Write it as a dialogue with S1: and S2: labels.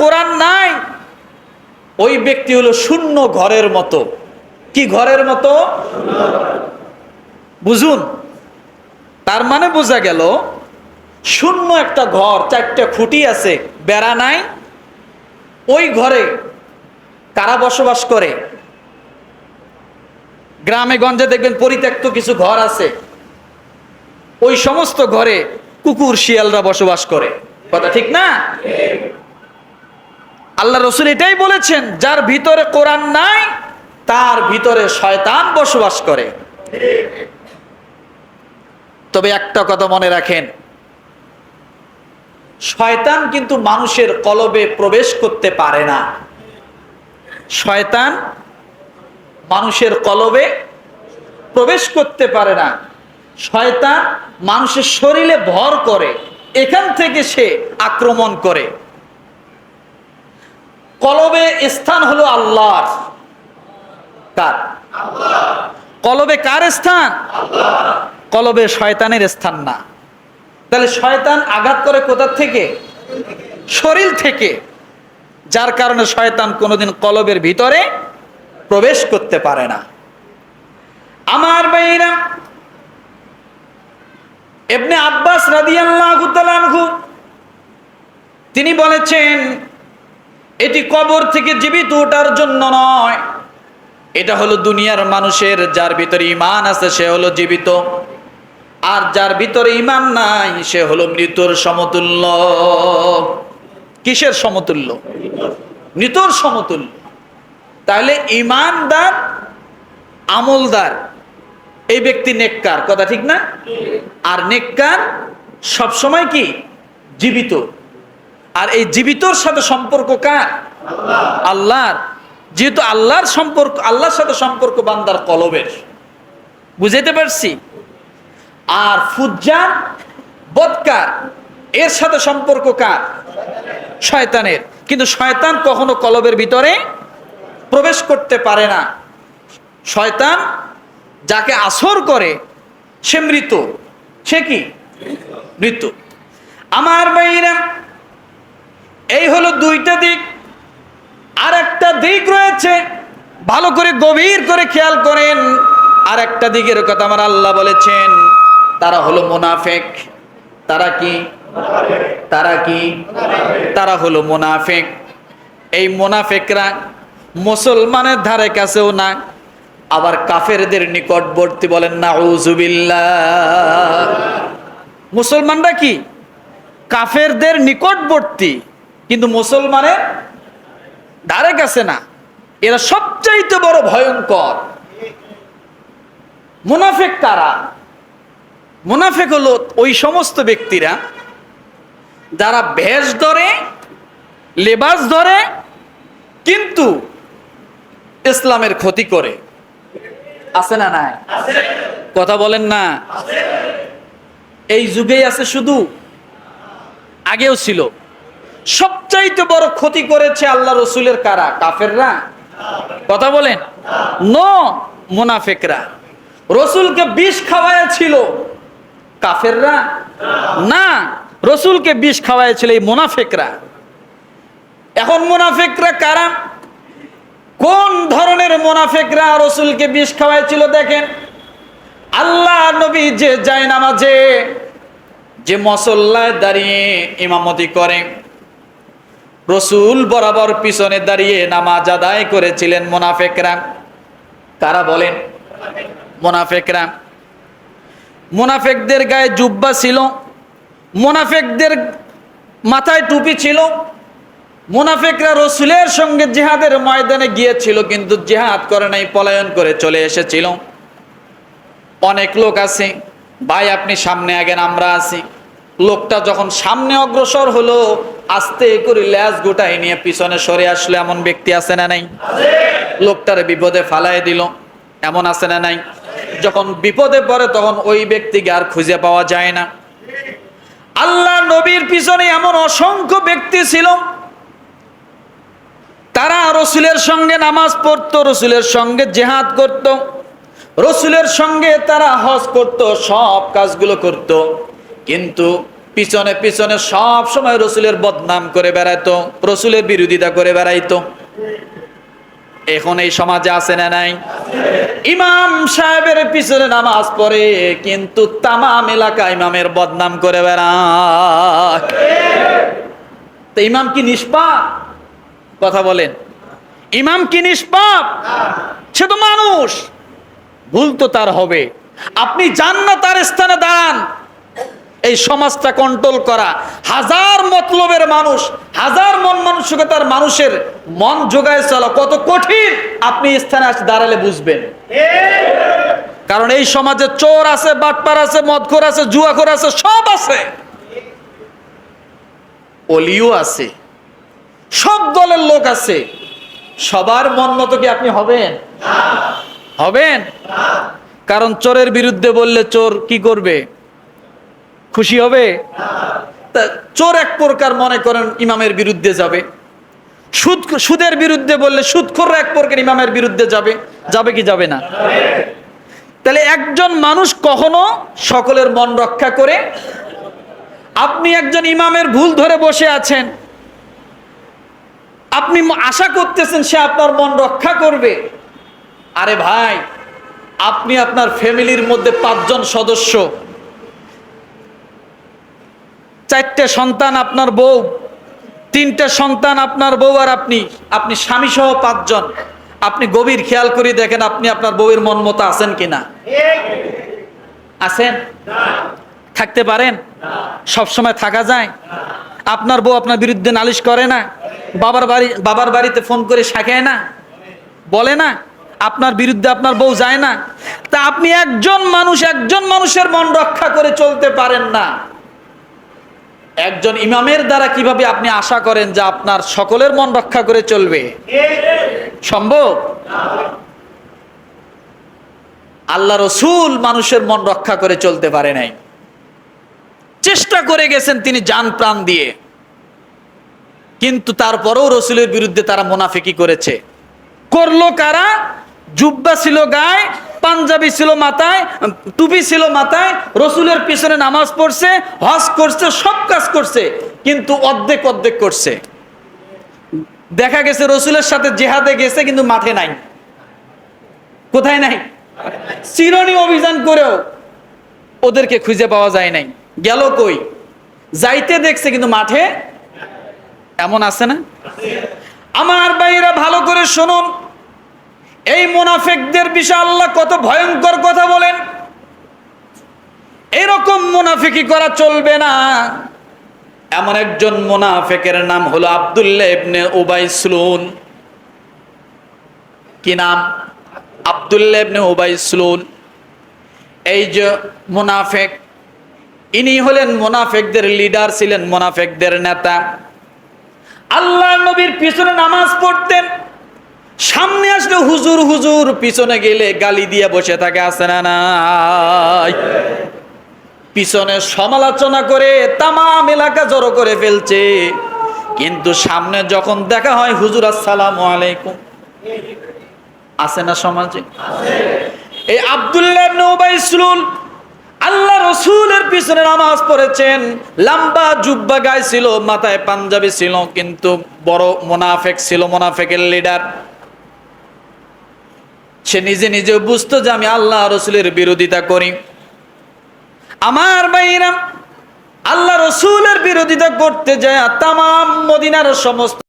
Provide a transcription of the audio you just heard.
S1: কোরআন নাই, ওই ব্যক্তি হলো শূন্য ঘরের মতো। কি ঘরের মতো? বুঝুন, তার মানে বোঝা গেল, শূন্য একটা ঘর, চারটা খুঁটি আছে, বেড়া নাই, ওই ঘরে কারা বসবাস করে? গ্রামে গঞ্জে দেখবেন পরিত্যক্ত কিছু ঘর আছে, ওই সমস্ত ঘরে কুকুর, শিয়ালরা বসবাস করে। কথা ঠিক না? আল্লাহ রসুল এটাই বলেছেন, যার ভিতরে কোরআন নাই, তার ভিতরে শয়তান বসবাস করে। তবে একটা কথা মনে রাখেন, শয়তান কিন্তু মানুষের কলবে প্রবেশ করতে পারে না। শয়তান মানুষের কলবে প্রবেশ করতে পারে না। শয়তান মানুষের শরীরে ভর করে, এখান থেকে সে আক্রমণ করে। কলবে স্থান হলো আল্লাহর। কার? কলবে কার স্থান? কলবে শয়তানের স্থান না। তাহলে শয়তান আঘাত করে কোথার থেকে? শরীর থেকে। যার কারণে শয়তান কোনোদিন কলবের ভিতরে প্রবেশ করতে পারে না। আমার ভাইরা এমনি আব্বাস রাদিয়াল্লাহু তিনি বলেছেন এটি কবর থেকে জীবিত ওঠার জন্য নয়। এটা হলো দুনিয়ার মানুষের যার ভিতরে ইমান আছে, সে হলো জীবিত। আর যার ভিতরে ইমান নাই, সে হলো মৃত্যুর সমতুল্য। কিসের সমতুল্য? মৃত্যুর সমতুল্য। তাহলে ইমানদার আমলদার, এই ব্যক্তি নেককার, কথা ঠিক না? আর নেককার সবসময় কি? জীবিত। আর এই জীবিতর সাথে সম্পর্ক কার? আল্লাহর। যেহেতু আল্লাহর সম্পর্ক, আল্লাহর সাথে সম্পর্ক বান্দার কলবের। বুঝাইতে পারছি? আর ফুজ্জান বদকার, এর সাথে সম্পর্ক কার? শয়তানের। কিন্তু শয়তান কখনো কলবের ভিতরে প্রবেশ করতে পারে না। শয়তান যাকে আসর করে, সে মৃত। সে কি? মৃত্যু আমার বাইরা এই হলো দুইটা দিক। আর একটা দিক রয়েছে, ভালো করে গভীর করে খেয়াল করেন। আর একটা দিকের কথা আমার আল্লাহ বলেছেন, তারা হলো মোনাফেক। তারা কি? তারা কি? তারা হলো মোনাফেক। এই মোনাফেকরা মুসলমানের ধারে কাছেও না, আবার কাফেরদের নিকটবর্তী বলেন না মুসলমানরা কি? কাফেরদের নিকটবর্তী। কিন্তু মুসলমানের ধারে কাছে না। এরা সবচাইতে বড় ভয়ঙ্কর। মুনাফেক কারা? মুনাফেক হলো ওই সমস্ত ব্যক্তিরা যারা ভেষ ধরে, লেবাস ধরে, কিন্তু ইসলামের ক্ষতি করে। আছে না নাই? কথা বলেন না। এই যুগেই আছে শুধু। আগেও ছিল। সবচাইতে বড় ক্ষতি করেছে আল্লাহ রসুলের কারা? কাফেররা? কথা বলেন। নো মুনাফেকরা। রসুলকে বিষ খাওয়াইছিল কাফেররা? না, রসুলকে বিষ খাওয়াইছিল এই মুনাফেকরা। এখন মুনাফেকরা কারা? কোন ধরনের মোনাফেকরা রসুলকে বিষ খাওয়াইছিল দেখেন? আল্লাহ নবী যে যায় নামাজে যে মসল্লায় দাঁড়িয়ে ইমামতি করে রসুল বরাবর পিছনে দাঁড়িয়ে নামাজ আদায় করেছিলেন মোনাফেকরা। কারা বলেন? মোনাফেকরা। মোনাফেকদের গায়ে জুব্বা ছিল, মোনাফেকদের মাথায় টুপি ছিল, মোনাফেকরা রসুলের সঙ্গে জেহাদের ময়দানে গিয়েছিল, কিন্তু জেহাদ করে নাই, পলায়ন করে চলে এসেছিল। অনেক লোক আছে, ভাই আপনি সামনে আগেন আমরা আছি। লোকটা যখন সামনে অগ্রসর হলো, আস্তে করে ল্যাজ গোটাই নিয়ে পিছনে সরে আসলো, এমন ব্যক্তি আছে না নাই? লোকটার বিপদে ফালাই দিল, এমন আছে না নাই? যখন বিপদে পড়ে, তখন ওই ব্যক্তিকে আর খুঁজে পাওয়া যায় না। আল্লাহ নবীর পিছনে এমন অসংখ্য ব্যক্তি ছিল। তারা রসুলের সঙ্গে নামাজ পড়তো, রসুলের সঙ্গে জেহাদ করত, রসুলের সঙ্গে তারা হজ করত, সব কাজগুলো করত। কিন্তু পিছনে পিছনে সব সময় রসুলের বদনাম করে বেড়াইতো, রসুলের বিরোধিতা করে বেড়াইতো। এখন এই সমাজে আছে না নাই? ইমাম সাহেবের পিছনে নামাজ পড়ে, কিন্তু তামাম এলাকা ইমামের বদনাম করে বেড়ায়। তো ইমাম কি নিষ্পাপ? কথা বলেন। ইমাম কি নিষ্পাপ? সে তো মানুষ। ভুল তো তার হবে। আপনি যান না তার স্থানে দাঁড়ান। এই সমাজটা কন্ট্রোল করা। হাজার মতলবের মানুষ, হাজার মন মানসিকতার মানুষের মন যোগায় চলা কত কঠিন, আপনি স্থানে আসে দাঁড়ালে বুঝবেন। কারণ এই সমাজে চোর আছে, বাটপার আছে, মদখোর আছে, জুয়াখোর আছে, সব আছে। অলিও আছে, সব দলের লোক আছে। সবার মন মতো কি আপনি হবেন? হবেন? কারণ চোরের বিরুদ্ধে বললে চোর কি করবে? খুশি হবে? চোর এক প্রকার মনে করেন ইমামের বিরুদ্ধে যাবে। সুদ, সুদের বিরুদ্ধে বললে সুদখোর এক প্রকার ইমামের বিরুদ্ধে যাবে। যাবে কি যাবে না? তাহলে একজন মানুষ কখনো সকলের মন রক্ষা করে, আপনি একজন ইমামের ভুল ধরে বসে আছেন, আপনি আশা করতেছেন সে আপনার মন রক্ষা করবে। আরে ভাই, আপনি আপনার ফ্যামিলির মধ্যে পাঁচজন সদস্য। চারটে সন্তান আপনার বউ, তিনটে সন্তান আপনার বউ আর আপনি আপনি স্বামী সহ পাঁচজন। আপনি গভীর খেয়াল করে দেখেন আপনি আপনার বউয়ের মন মতো আছেন কিনা আছেন? থাকতে পারেন? সব সময় থাকা যায়? আপনার বউ আপনার বিরুদ্ধে নালিশ করে না? বাবার বাড়ি, বাবার বাড়িতে ফোন করে শাখায় না? বলে না? আপনার বিরুদ্ধে আপনার বউ যায় না? তা আপনি একজন মানুষ, একজন মানুষের মন রক্ষা করে চলতে পারেন না। একজন ইমামের দ্বারা কীভাবে আপনি আশা করেন যে আপনার সকলের মন রক্ষা করে চলবে? সম্ভব? আল্লাহ রসুল মানুষের মন রক্ষা করে চলতে পারে নাই। চেষ্টা করে গেছেন তিনি যান প্রাণ দিয়ে। কিন্তু তারপরেও রসুলের বিরুদ্ধে তারা মোনাফিকি করেছে। করল কারা? জুব্বা ছিল গায়ে পাঞ্জাবি ছিল মাথায় টুপি ছিল মাথায়, রসুলের পিছনে নামাজ পড়ছে, হজ করছে, সব কাজ করছে, কিন্তু অর্ধেক অর্ধেক করছে। দেখা গেছে রসুলের সাথে জেহাদে গেছে, কিন্তু মাঠে নাই। কোথায় নাই? চিরনি অভিযান করেও ওদেরকে খুঁজে পাওয়া যায় নাই। গেল কই? যাইতে দেখছে, কিন্তু মাঠে এমন আছে না? আমার ভাইরা ভালো করে শুনুন এই মুনাফেকদের বিষয়ে আল্লাহ কত ভয়ঙ্কর কথা বলেন। এরকম মুনাফিকি করা চলবে না। এমন একজন মুনাফেকের নাম হলো আব্দুল্লাহ ইবনে উবাই কি নাম? আব্দুল্লাহ ইবনে উবাই এই যে মুনাফেক, ইনি হলেন মুনাফেকদের লিডার ছিলেন মুনাফেকদের নেতা। আল্লাহ নবীর পিছনে নামাজ পড়তেন। সামনে আসলে হুজুর হুজুর, পিছনে গেলে গালি দিয়ে বসে থাকে আসে না পিছনে সমালোচনা করে তামাম এলাকা জড়ো করে ফেলছে। কিন্তু সামনে যখন দেখা হয়, হুজুর, আসসালাম আলাইকুম। আছে না সমাজে? এই আব্দুল্লাহ উবাই আল্লাহ রসুলের পিছনে নামাজ পড়েছেন। লম্বা জুব্বা গায়ে ছিল, মাথায় পাঞ্জাবি ছিল, কিন্তু বড় মোনাফেক ছিল, মোনাফেকের লিডার। সে নিজে নিজে বুঝতো যে আমি আল্লাহ রসুলের বিরোধিতা করি। আমার বাইরাম আল্লাহ রসুলের বিরোধিতা করতে যায় তাম মদিনার সমস্ত